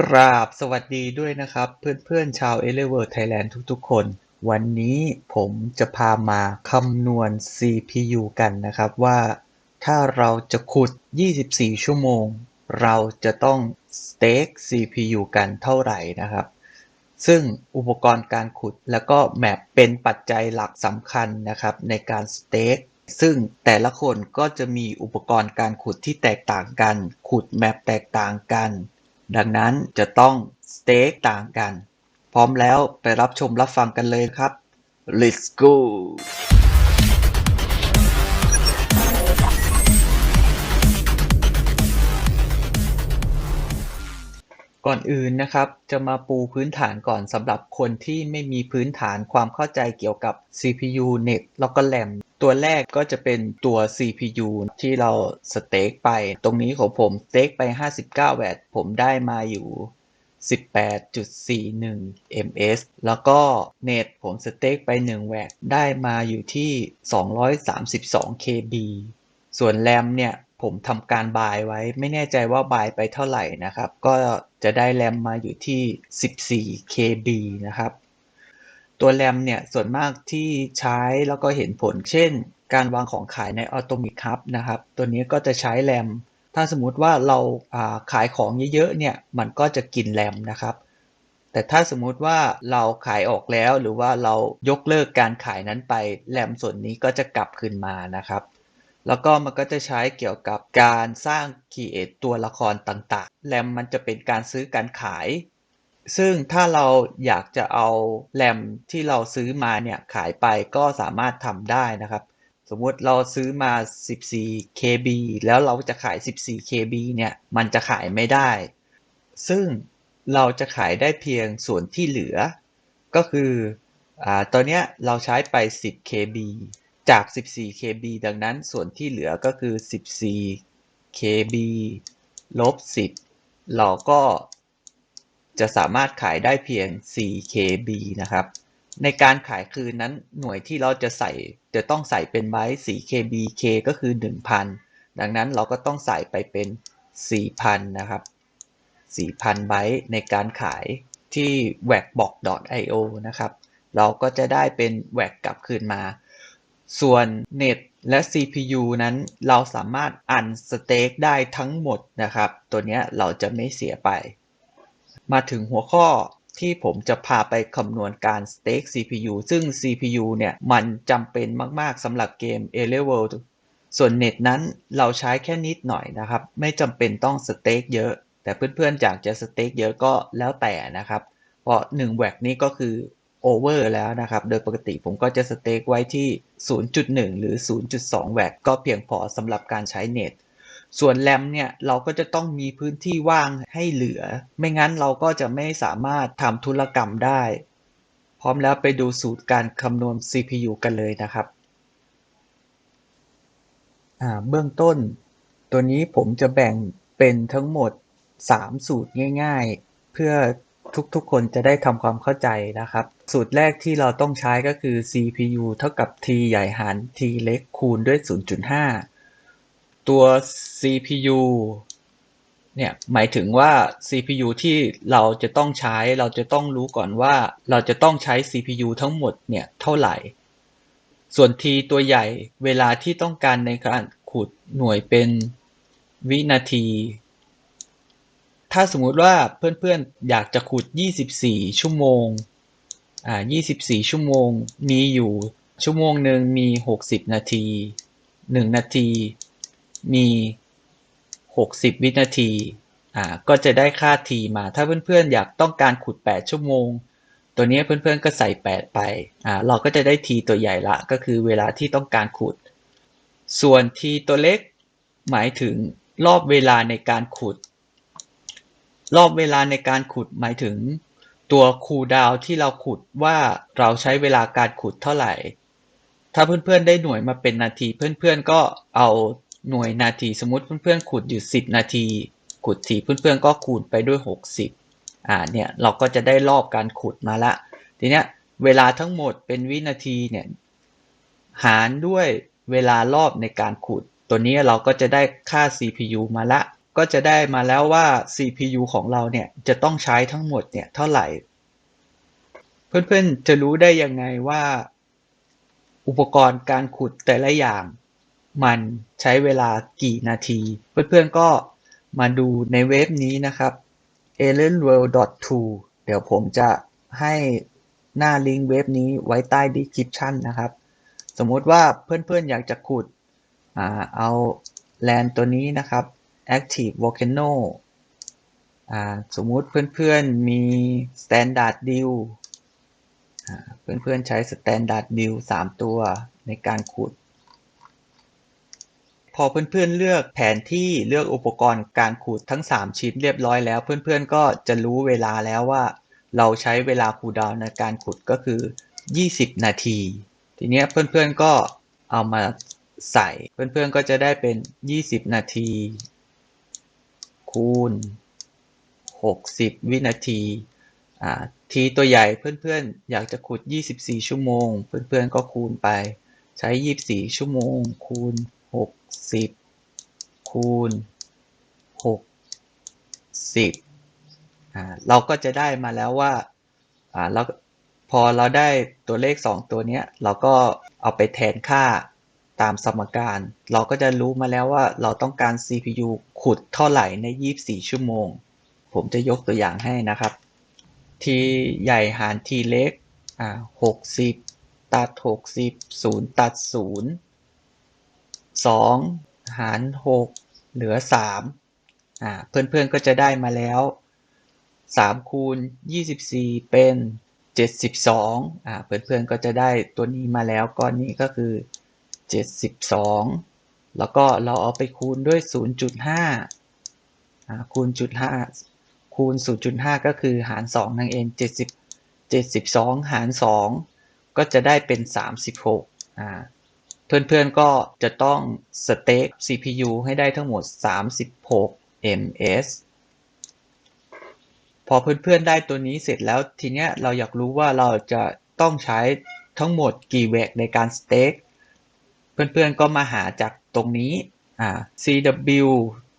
กราบสวัสดีด้วยนะครับ เพื่อนๆชาว e l e v e r Thailand ทุกๆ คน วันนี้ผมจะพามาคำนวณ CPU กันนะครับว่าถ้าเราจะขุด 24 ชั่วโมง เราจะต้องสเต็ก CPU กันเท่าไหร่นะครับ ซึ่งอุปกรณ์การขุดแล้วก็แมปเป็นปัจจัยหลักสำคัญนะครับในการสเต็กซึ่งแต่ละคนก็จะมีอุปกรณ์การขุดที่แตกต่างกัน ขุดแมปแตกต่างกัน ดังนั้นจะต้องสเต็กต่างกัน พร้อมแล้วไปรับชมรับฟังกันเลยครับ let's go ก่อนอื่นนะครับ จะมาปูพื้นฐานก่อนสำหรับคนที่ไม่มีพื้นฐานความเข้าใจเกี่ยวกับ CPU เน็ตแล้วก็ RAM ตัวแรกก็จะเป็นตัว CPU ที่เราสเต็กไป ตรงนี้ของผมสเต็กไป 59 แวตต์ผมได้มาอยู่ 18.41 ms แล้วก็เน็ตผมสเต็กไป 1 แวตต์ได้มาอยู่ที่ 232 kb ส่วนแรมเนี่ย ผมทำการบายไว้ ไม่แน่ใจว่าบายไปเท่าไหร่นะครับ ก็จะได้แรมมาอยู่ที่ 14 KB นะครับ ตัวแรมเนี่ยส่วนมากที่ใช้แล้วก็เห็นผล เช่น การวางของขายใน Atomic Hub นะครับ ตัวนี้ก็จะใช้แรม ถ้าสมมุติว่าเราาขายของเยอะๆเนี่ย มันก็จะกินแรมนะครับ แต่ถ้าสมมุติว่าเราขายออกแล้วหรือว่าเรายกเลิกการขายนั้นไป แรมส่วนนี้ก็จะกลับคืนมานะครับ แล้วก็มันก็จะใช้เกี่ยวกับการสร้างคีเอทตัวละครต่างๆ แรมมันจะเป็นการซื้อการขาย ซึ่งถ้าเราอยากจะเอาแรมที่เราซื้อมาเนี่ยขายไปก็สามารถทำได้นะครับ สมมุติเราซื้อมา 14 KB แล้วเราจะขาย 14 KB เนี่ยมันจะขายไม่ได้ ซึ่งเราจะขายได้เพียงส่วนที่เหลือ ก็คืออตอนนี้เราใช้ไป 10 KB จาก 14 KB ดังนั้นส่วนที่เหลือก็คือ 14 KB ลบ 10 เราก็จะสามารถขายได้เพียง 4 KB นะครับ ในการขายคืนนั้นหน่วยที่เราจะใส่จะต้องใส่เป็นไบต์4 KB K ก็คือ 1,000 ดังนั้นเราก็ต้องใส่ไปเป็น 4,000 นะครับ 4,000 ไบต์ในการขายที่ w a c b o x io นะครับ เราก็จะได้เป็น w a c กลับคืนมา ส่วนเน็ตและ CPU นั้นเราสามารถอันสเต็กได้ทั้งหมดนะครับ ตัวนี้เราจะไม่เสียไป มาถึงหัวข้อที่ผมจะพาไปคำนวณการสเต็ก CPU ซึ่ง CPU เนี่ยมันจำเป็นมาก ๆสำหรับเกม a l e v e l ส่วนเน็ตนั้นเราใช้แค่นิดหน่อยนะครับ ไม่จำเป็นต้องสเต็กเยอะ แต่เพื่อนๆอยากจะสเต็กเยอะก็แล้วแต่นะครับ เพราะ1แวกนี้ก็คือ โอเวอร์แล้วนะครับ โดยปกติผมก็จะสเต็กไว้ที่ 0.1 หรือ 0.2 แวตก็เพียงพอสำหรับการใช้เน็ต ส่วนแรมเนี่ย เราก็จะต้องมีพื้นที่ว่างให้เหลือ ไม่งั้นเราก็จะไม่สามารถทำธุรกรรมได้ พร้อมแล้วไปดูสูตรการคำนวณ CPU กันเลยนะครับ เบื้องต้น ตัวนี้ผมจะแบ่งเป็นทั้งหมด 3 สูตรง่าย ๆ เพื่อ ทุกๆ คนจะได้ทำความเข้าใจนะครับ สูตรแรกที่เราต้องใช้ก็คือ CPU เท่ากับ t ใหญ่หาร t เล็กคูณด้วย 0.5 ตัว CPU เนี่ยหมายถึงว่า CPU ที่เราจะต้องใช้เราจะต้องรู้ก่อนว่าเราจะต้องใช้ CPU ทั้งหมดเนี่ยเท่าไหร่ ส่วน t ตัวใหญ่เวลาที่ต้องการในการขุดหน่วยเป็นวินาที ถ้าสมมุติว่าเพื่อนๆ อยากจะขุด 24 ชั่วโมง อ่า 24 ชั่วโมง มีอยู่ชั่วโมงหนึ่งมี 60 นาที 1 นาที มี 60 วินาที อ่า ก็จะได้ค่าทีมา ถ้าเพื่อนๆ อยากต้องการขุด 8 ชั่วโมง ตัวนี้เพื่อนๆ ก็ใส่ 8 ไป อ่า เราก็จะได้ทีตัวใหญ่ละ ก็คือเวลาที่ต้องการขุด ส่วนทีตัวเล็ก หมายถึงรอบเวลาในการขุด รอบเวลาในการขุดหมายถึง ตัวคูลดาวที่เราขุดว่าเราใช้เวลาการขุดเท่าไหร่ ถ้าเพื่อนๆได้หน่วยมาเป็นนาที เพื่อนๆก็เอาหน่วยนาทีสมมติเพื่อนๆขุดอยู่ 10 นาที ขุดทีเพื่อนๆก็คูณไปด้วย 60อ่าเนี่ยเราก็จะได้รอบการขุดมาละ ทีเนี้ยเวลาทั้งหมดเป็นวินาทีเนี่ยหารด้วยเวลารอบในการขุด ตัวนี้เราก็จะได้ค่า CPU มาละ ก็จะได้มาแล้วว่า CPU ของเราเนี่ยจะต้องใช้ทั้งหมดเนี่ยเท่าไหร่ เพื่อนๆจะรู้ได้ยังไงว่า อุปกรณ์การขุดแต่ละอย่าง มันใช้เวลากี่นาที เพื่อนๆก็มาดูในเว็บนี้นะครับ a l e n w o r l d t o เดี๋ยวผมจะให้หน้าลิงก์เว็บนี้ไว้ใต้ description นะครับ สมมติว่าเพื่อนๆอยากจะขุดเอาแลนตัวนี้นะครับ active volcano สมมุติเพื่อนๆมี standard deal เพื่อนๆใช้ standard deal 3 ตัวในการขุด พอเพื่อนๆเลือกแผนที่เลือกอุปกรณ์การขุดทั้ง 3 ชิ้นเรียบร้อยแล้ว เพื่อนๆก็จะรู้เวลาแล้วว่า เราใช้เวลาคูดาวในการขุดก็คือ 20 นาที ทีนี้เพื่อนๆก็เอามาใส่เพื่อนๆก็จะได้เป็น 20 นาที คูณ 60 วินาทีทีตัวใหญ่เพื่อนๆ อยากจะขุด 24 ชั่วโมง เพื่อนๆ ก็คูณไป ใช้ 24 ชั่วโมง คูณ 60 คูณ 60 เราก็จะได้มาแล้วว่าอ่าแล้วพอเราได้ตัวเลข 2 ตัวนี้เราก็เอาไปแทนค่า ตามสมการ เราก็จะรู้มาแล้วว่าเราต้องการ CPU ขุดเท่าไหร่ใน 24 ชั่วโมง ผมจะยกตัวอย่างให้นะครับทีใหญ่หารทีเล็กอ่า60 ตัด 60 0 ตัด 0 2 หาร 6 เหลือ3อ่าเพื่อนๆก็จะได้มาแล้ว3คูณ24 เป็น 72อ่าเพื่อนๆก็จะได้ตัวนี้มาแล้วก้อนนี้ก็คือ 72 แล้วก็เราเอาไปคูณด้วย 0.5 คูณจุด5คูณ 0.5 ก็คือหาร 2 นั่นเอง 70 72 หาร 2 ก็จะได้เป็น 36เพื่อนๆก็จะต้องสเต็ก CPU ให้ได้ทั้งหมด 36 ms พอเพื่อนๆได้ตัวนี้เสร็จแล้วทีเนี้ยเราอยากรู้ว่าเราจะต้องใช้ทั้งหมดกี่แวกในการสเต็ก เพื่อนๆก็มาหาจากตรงนี้ CW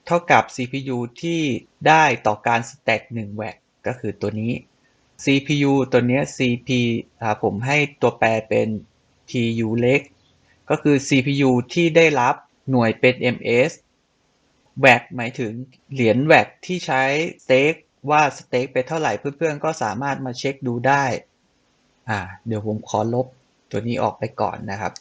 เท่ากับ CPU ที่ได้ต่อการสแต็ก1แวกก็คือตัวนี้ CPU ตัวนี้ CP ผมให้ตัวแปรเป็น PU เล็ก ก็คือ CPU ที่ได้รับหน่วยเป็น ms แวกหมายถึงเหรียญแวกที่ใช้สเต็กว่าสเต็กไปเท่าไหร่เพื่อนๆ ก็สามารถมาเช็คดูได้ อ่า เดี๋ยวผมขอลบตัวนี้ออกไปก่อนนะครับ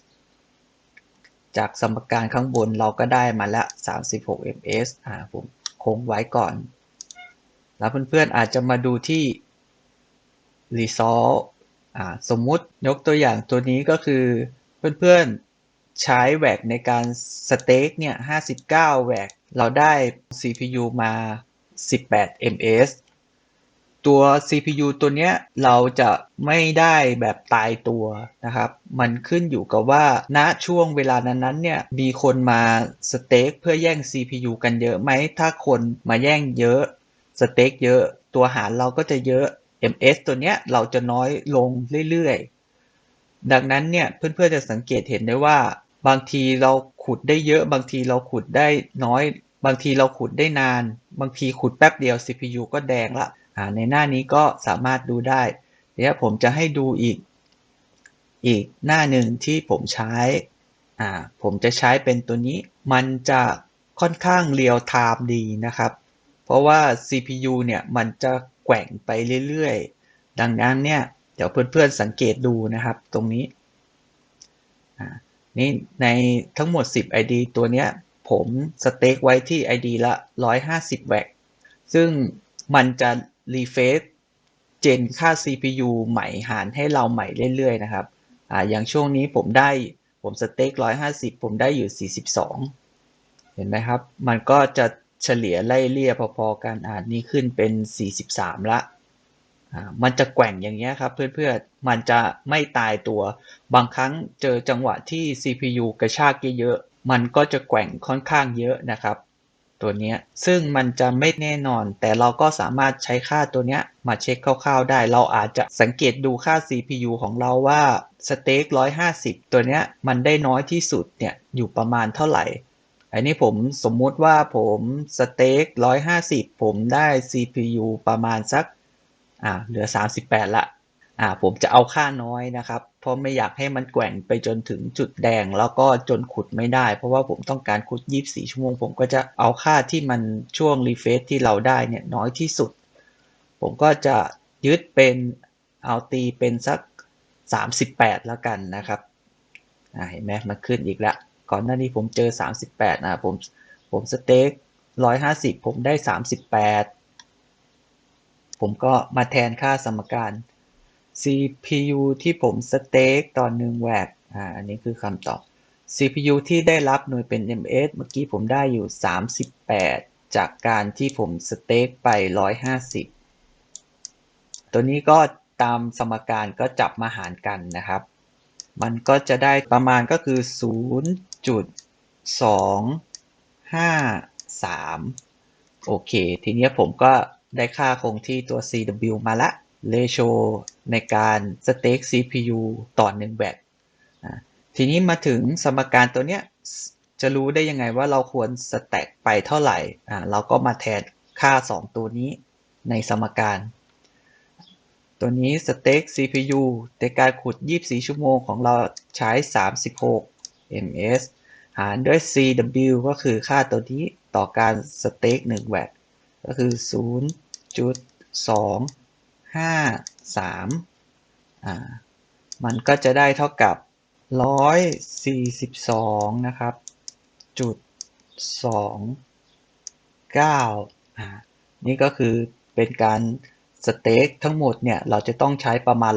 จากสมการข้างบนเราก็ได้มาแล้ว36 ms อ่าผมคงไว้ก่อน แล้วเพื่อนๆอาจจะมาดูที่ result อ่าสมมุติยกตัวอย่างตัวนี้ก็คือเพื่อนๆใช้แวกในการสเต็กเนี่ย 59 แวก เราได้ CPU มา 18 ms ตัว CPU ตัวเนี้ยเราจะไม่ได้แบบตายตัวนะครับ มันขึ้นอยู่กับว่าณช่วงเวลานั้นๆเนี่ยมีคนมาสเต็กเพื่อแย่ง CPU กันเยอะไหม ถ้าคนมาแย่งเยอะสเต็กเยอะ ตัวหารเราก็จะเยอะ MS ตัวเนี้ยเราจะน้อยลงเรื่อยๆ ดังนั้นเนี่ยเพื่อนๆจะสังเกตเห็นได้ว่า บางทีเราขุดได้เยอะ บางทีเราขุดได้น้อย บางทีเราขุดได้นาน บางทีขุดแป๊บเดียว CPU ก็แดงละ ในหน้านี้ก็สามารถดูได้ เดี๋ยวผมจะให้ดูอีก อีกหน้าหนึ่งที่ผมใช้อ่าผมจะใช้เป็นตัวนี้ มันจะค่อนข้างเรียลไทม์ดีนะครับ เพราะว่า CPU เนี่ยมันจะแกว่งไปเรื่อยๆ ดังนั้นเนี่ย เดี๋ยวเพื่อนๆสังเกตดูนะครับตรงนี้นี่ในทั้งหมด 10 ID ตัวเนี้ยผมสเต็กไว้ที่ ID ละ 150 แวกซึ่งมันจะ รีเฟซเจนค่า CPU ใหม่หารให้เราใหม่เรื่อยๆนะครับอ่าอย่างช่วงนี้ผมได้ผมสเต็ก150 ผมได้อยู่ 42 เห็นไหมครับ มันก็จะเฉลี่ยไล่เลี่ยพอๆกันอ่านี่ขึ้นเป็น 43 ละอ่ามันจะแกว่งอย่างเงี้ยครับเพื่อนๆ มันจะไม่ตายตัว บางครั้งเจอจังหวะที่ CPU กระชากเยอะๆ มันก็จะแกว่งค่อนข้างเยอะนะครับ ตัวนี้ซึ่งมันจะไม่แน่นอน แต่เราก็สามารถใช้ค่าตัวนี้มาเช็คคร่าวๆได้ เราอาจจะสังเกตดูค่า CPU ของเราว่าสเต็ก150 ตัวนี้มันได้น้อยที่สุดเนี่ยอยู่ประมาณเท่าไหร่ อันนี้ผมสมมุติว่าผมสเต็ก150 ผมได้ CPU ประมาณสักอ่าเหลือ 38 ละอ่าผมจะเอาค่าน้อยนะครับ เพราะไม่อยากให้มันแกว่งไปจนถึงจุดแดงแล้วก็จนขุดไม่ได้ เพราะว่าผมต้องการขุด 24 ชั่วโมง ผมก็จะเอาค่าที่มันช่วงรีเฟซที่เราได้เนี่ยน้อยที่สุด ผมก็จะยึดเป็นเอาตีเป็นสัก 38 แล้วกันนะครับอ่าเห็นไหมมันขึ้นอีกแล้ว ก่อนหน้านี้ผมเจอ 38นะผมผมสเต็ก150 ผมได้ 38 ผมก็มาแทนค่าสมการ CPU ที่ผมสเต็กต่อ1แวตอ่าอันนี้คือคำตอบ CPU ที่ได้รับหน่วยเป็น ms เมื่อกี้ผมได้อยู่ 38 จากการที่ผมสเต็กไป 150 ตัวนี้ก็ตามสมการก็จับมาหารกันนะครับ มันก็จะได้ประมาณก็คือ 0.253 โอเค ทีนี้ผมก็ได้ค่าคงที่ตัว CW มาละ ratio ในการสเต็ก CPU ต่อ1แบตทีนี้มาถึงสมการตัวเนี้ยจะรู้ได้ยังไงว่าเราควรสแต็กไปเท่าไหร่อ่าเราก็มาแทนค่า 2 ตัวนี้ในสมการ ตัวนี้สเต็ก CPU ในการขุด 24 ชั่วโมงของเราใช้ 36 ms หารด้วย CW ก็คือค่าตัวนี้ต่อการสเต็ก1แวตก็คือ 0.253อ่ามันก็จะได้เท่ากับ142นะครับจุด29อ่านี่ก็คือเป็นการสเต็กทั้งหมดเนี่ยเราจะต้องใช้ประมาณ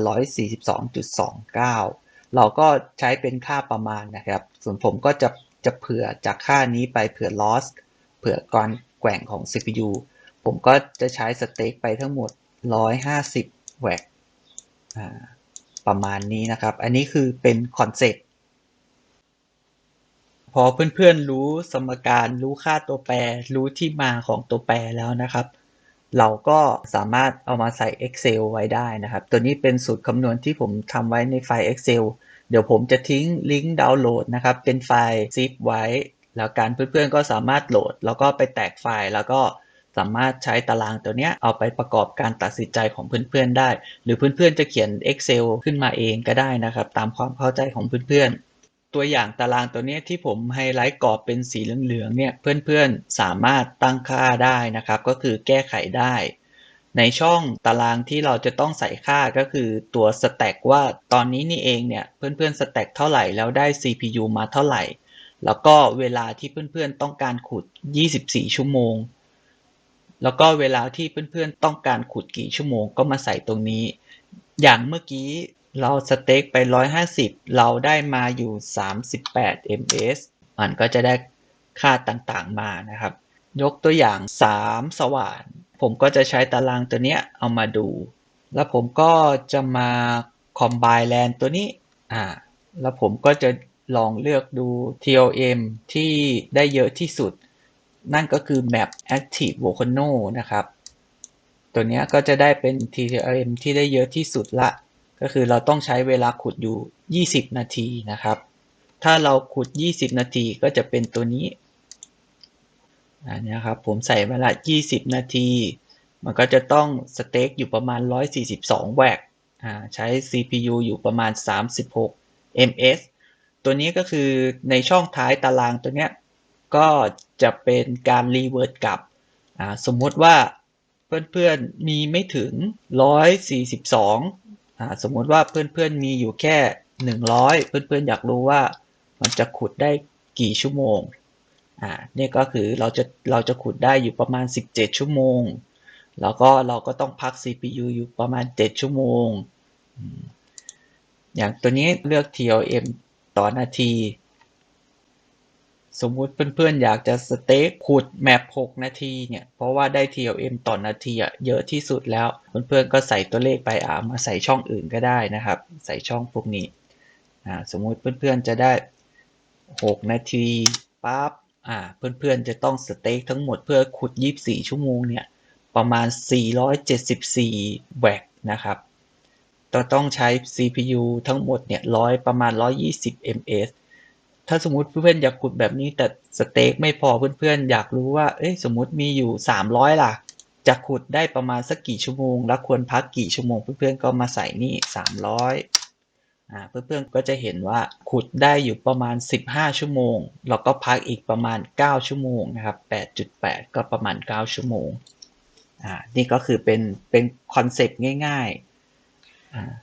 142.29 เราก็ใช้เป็นค่าประมาณนะครับ ส่วนผมก็จะจะเผื่อจากค่านี้ไปเผื่อ loss เผื่อการแกว่งของ CPU ผมก็จะใช้สเต็กไปทั้งหมด 150แวกประมาณนี้นะครับ อันนี้คือเป็นคอนเซ็ปต์พอเพื่อนๆรู้สมการรู้ค่าตัวแปร รู้ที่มาของตัวแปรแล้วนะครับ เราก็สามารถเอามาใส่ Excel ไว้ได้นะครับ ตัวนี้เป็นสูตรคำนวณที่ผมทำไว้ในไฟล์ Excel เดี๋ยวผมจะทิ้งลิงก์ดาวน์โหลดนะครับ เป็นไฟล์ zip ไว้ แล้วการเพื่อนๆก็สามารถโหลด แล้วก็ไปแตกไฟล์แล้วก็ สามารถใช้ตารางตัวนี้เอาไปประกอบการตัดสินใจของเพื่อนๆได้ หรือเพื่อนๆจะเขียน Excel ขึ้นมาเองก็ได้นะครับ ตามความเข้าใจของเพื่อนๆตัวอย่างตารางตัวนี้ที่ผมไฮไลท์กรอบเป็นสีเหลืองๆเนี่ยเพื่อนๆสามารถตั้งค่าได้นะครับ ก็คือแก้ไขได้ ในช่องตารางที่เราจะต้องใส่ค่าก็คือตัวสแต็กว่าตอนนี้นี่เองเนี่ยเพื่อนๆสแต็กเท่าไหร่แล้วได้ CPU มาเท่าไหร่ แล้วก็เวลาที่เพื่อนๆต้องการขุด 24 ชั่วโมง แล้วก็เวลาที่เพื่อนๆต้องการขุดกี่ชั่วโมงก็มาใส่ตรงนี้ อย่างเมื่อกี้เราสเต็กไป 150 เราได้มาอยู่ 38 ms มันก็จะได้ค่าต่างๆมานะครับ ยกตัวอย่าง 3 สว่าน ผมก็จะใช้ตารางตัวนี้เอามาดู แล้วผมก็จะมา combine land ตัวนี้ อ่า แล้วผมก็จะลองเลือกดู TLM ที่ได้เยอะที่สุด นั่นก็คือ map active volcano นะครับ ตัวนี้ก็จะได้เป็น TTRM ที่ได้เยอะที่สุดละ ก็คือเราต้องใช้เวลาขุดอยู่ 20 นาทีนะครับ ถ้าเราขุด 20 นาทีก็จะเป็นตัวนี้อันนี้ครับผมใส่เวลา 20 นาที มันก็จะต้องสเต็กอยู่ประมาณ 142 แวกใช้ CPU อยู่ประมาณ 36 ms ตัวนี้ก็คือในช่องท้ายตารางตัวนี้ ก็จะเป็นการรีเวิร์ดกลับ สมมติว่าเพื่อนๆมีไม่ถึง 142 สมมติว่าเพื่อนๆมีอยู่แค่ 100 เพื่อนๆอยากรู้ว่ามันจะขุดได้กี่ชั่วโมง อ่านี่ก็คือเราจะเราจะขุดได้อยู่ประมาณ 17 ชั่วโมง แล้วก็เราก็ต้องพัก CPU อยู่ประมาณ 7 ชั่วโมง อย่างตัวนี้เลือก TLM ต่อนาที สมมุติเพื่อนๆ อยากจะสเต็กขุดแมป6 นาทีเนี่ย เพราะว่าได้ TLM ต่อนาทีอะเยอะที่สุดแล้ว เพื่อนๆ ก็ใส่ตัวเลขไปอ่ามาใส่ช่องอื่นก็ได้นะครับ ใส่ช่องพวกนี้อ่าสมมุติเพื่อนๆ จะได้ 6 นาทีปั๊บอ่าเพื่อนๆ จะต้องสเต็กทั้งหมดเพื่อขุด 24 ชั่วโมงเนี่ย ประมาณ 474 แวกนะครับต้องใช้ CPU ทั้งหมดเนี่ยร้อยประมาณ 120 ms ถ้าสมมติเพื่อนๆอยากขุดแบบนี้แต่สเต็กไม่พอเพื่อนๆอยากรู้ว่า เอ้ยสมมติมีอยู่ 300 ล่ะ จะขุดได้ประมาณสักกี่ชั่วโมง แล้วควรพักกี่ชั่วโมง เพื่อนๆก็มาใส่นี่ 300อ่าเพื่อนๆก็จะเห็นว่าขุดได้อยู่ประมาณ 15 ชั่วโมง แล้วก็พักอีกประมาณ 9 ชั่วโมงนะครับ 8.8 ก็ประมาณ 9 ชั่วโมงอ่านี่ก็คือเป็นเป็นคอนเซปต์ง่ายๆอ่า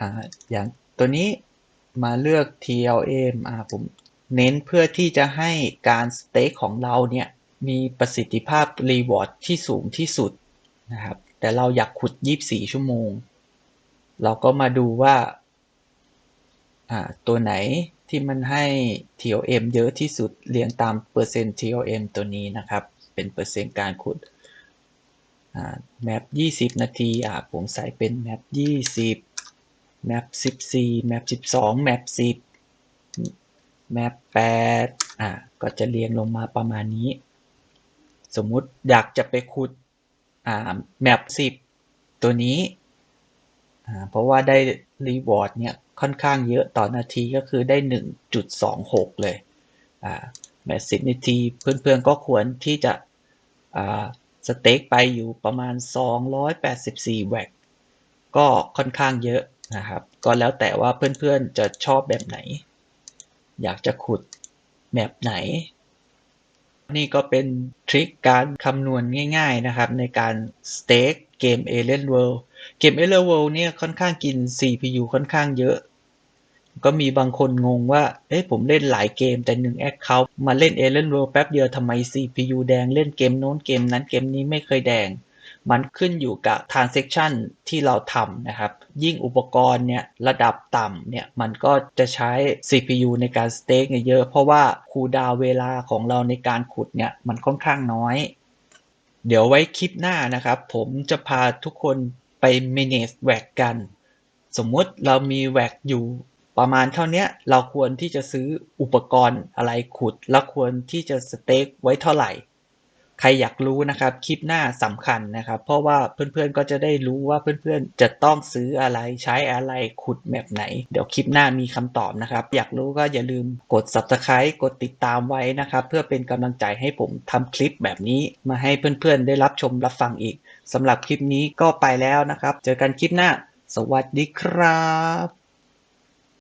อ่าอย่างตัวนี้ มาเลือก TLM อ่าผมเน้นเพื่อที่จะให้การสเต็กของเราเนี่ยมีประสิทธิภาพรีวอร์ดที่สูงที่สุดนะครับ แต่เราอยากขุด 24 ชั่วโมง เราก็มาดูว่าอ่าตัวไหนที่มันให้ TLM เยอะที่สุดเรียงตามเปอร์เซ็นต์ TLM ตัวนี้นะครับ เป็นเปอร์เซ็นต์การขุดแมป 20 นาทีอ่าผมใส่เป็นแมป 20 แมป14แมป12แมป10แมป8อ่าก็จะเรียงลงมาประมาณนี้ สมมุติอยากจะไปขุดอ่าแมป10ตัวนี้อ่าเพราะว่าได้รีวอร์ดเนี่ยค่อนข้างเยอะต่อนาทีก็คือได้ 1.26 เลยอ่าแมป10นาที เพื่อนๆก็ควรที่จะอ่าสเต็กไปอยู่ประมาณ 284 แวกก็ค่อนข้างเยอะ นะครับ ก็แล้วแต่ว่าเพื่อนๆจะชอบแบบไหน อยากจะขุดแบบไหน นี่ก็เป็นทริคการคำนวณง่าย ๆนะครับ ในการสเต็กเกม Alien World เกม Alien World เนี่ยค่อนข้างกิน CPU ค่อนข้างเยอะ ก็มีบางคนงงว่า เอ้ยผมเล่นหลายเกมแต่หนึ่งแอคเคาท์มาเล่น Alien World แป๊บเดียวทำไม CPU แดงเล่นเกมโน้นเกมนั้นเกมนี้ไม่เคยแดง มันขึ้นอยู่กับ transaction ที่เราทำนะครับ ยิ่งอุปกรณ์เนี่ยระดับต่ำเนี่ยมันก็จะใช้ CPU ในการสเต็กเยอะ เพราะว่าคูดาวเวลาของเราในการขุดเนี่ยมันค่อนข้างน้อย เดี๋ยวไว้คลิปหน้านะครับ ผมจะพาทุกคนไป manage แวกกัน สมมุติเรามีแวกอยู่ประมาณเท่านี้เราควรที่จะซื้ออุปกรณ์อะไรขุด แล้วควรที่จะสเต็กไว้เท่าไหร่ ใครอยากรู้นะครับคลิปหน้าสำคัญนะครับ เพราะว่าเพื่อนๆก็จะได้รู้ว่าเพื่อนๆจะต้องซื้ออะไรใช้อะไรขุดแบบไหน เดี๋ยวคลิปหน้ามีคำตอบนะครับ อยากรู้ก็อย่าลืมกด subscribe กดติดตามไว้นะครับ เพื่อเป็นกำลังใจให้ผมทำคลิปแบบนี้มาให้เพื่อนๆ ได้รับชมรับฟังอีกสำหรับคลิปนี้ก็ไปแล้วนะครับ เจอกันคลิปหน้า สวัสดีครับ